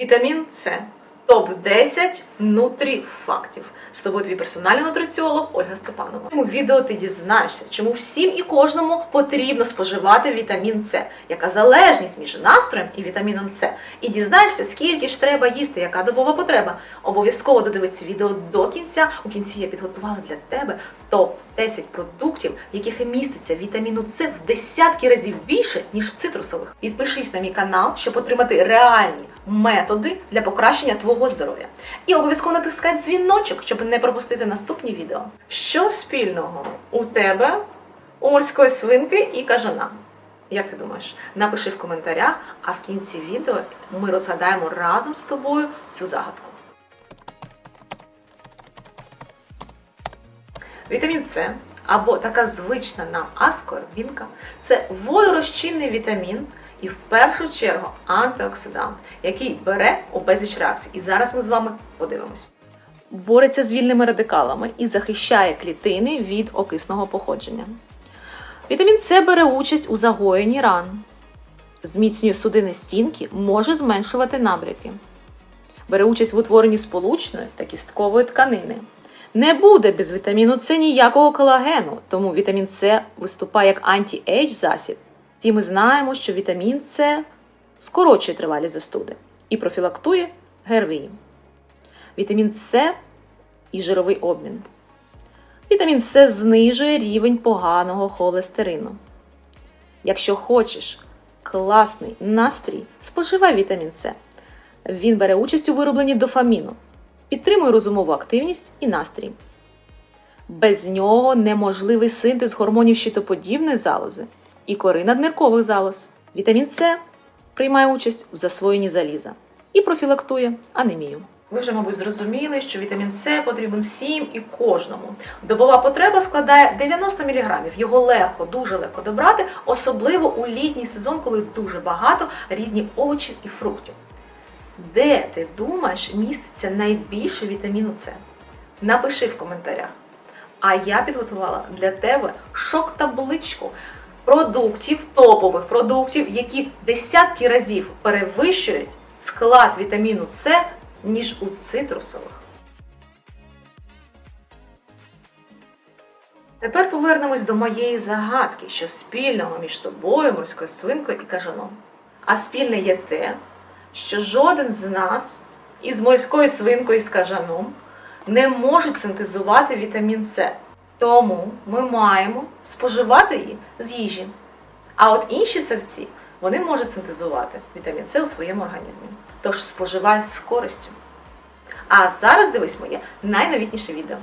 Вітамін С. Топ-10 нутріфактів. З тобою твій персональний нутриціолог Ольга Степанова. У відео ти дізнаєшся, чому всім і кожному потрібно споживати вітамін С, яка залежність між настроєм і вітаміном С. І дізнаєшся, скільки ж треба їсти, яка добова потреба. Обов'язково додивись відео до кінця. У кінці я підготувала для тебе топ-10 продуктів, в яких міститься вітаміну С в десятки разів більше, ніж в цитрусових. Підпишись на мій канал, щоб отримати реальні методи для покращення твого здоров'я. І обов'язково натискай дзвіночок, щоб не пропустити наступні відео. Що спільного у тебе, у морської свинки і кажана? Як ти думаєш? Напиши в коментарях, а в кінці відео ми розгадаємо разом з тобою цю загадку. Вітамін С або така звична нам аскорбінка це водорозчинний вітамін і в першу чергу антиоксидант, який бере у безліч реакцій. І зараз ми з вами подивимось. Бореться з вільними радикалами і захищає клітини від окисного походження. Вітамін С бере участь у загоєнні ран, зміцнює судини стінки, може зменшувати набряки. Бере участь в утворенні сполучної та кісткової тканини. Не буде без вітаміну С ніякого колагену, тому вітамін С виступає як анті-ейдж засіб. Всі ми знаємо, що вітамін С скорочує тривалі застуди і профілактує ГРВІ. Вітамін С і жировий обмін. Вітамін С знижує рівень поганого холестерину. Якщо хочеш класний настрій, споживай вітамін С. Він бере участь у виробленні дофаміну, підтримує розумову активність і настрій. Без нього неможливий синтез гормонів щитоподібної залози і кори надниркових залоз. Вітамін С приймає участь в засвоєнні заліза і профілактує анемію. Ви вже, мабуть, зрозуміли, що вітамін С потрібен всім і кожному. Добова потреба складає 90 мг. Його легко, дуже легко добрати, особливо у літній сезон, коли дуже багато різних овочів і фруктів. Де ти думаєш міститься найбільше вітаміну С? Напиши в коментарях. А я підготувала для тебе шок-табличку продуктів, топових продуктів, які десятки разів перевищують склад вітаміну С, ніж у цитрусових. Тепер повернемось до моєї загадки, що спільного між тобою, морською свинкою і кажаном. А спільне є те, що жоден з нас із морською свинкою і з кажаном не можуть синтезувати вітамін С. Тому ми маємо споживати її з їжі. А от інші савці вони можуть синтезувати вітамін С у своєму організмі. Тож споживай з користю. А зараз дивись моє найновітніше відео.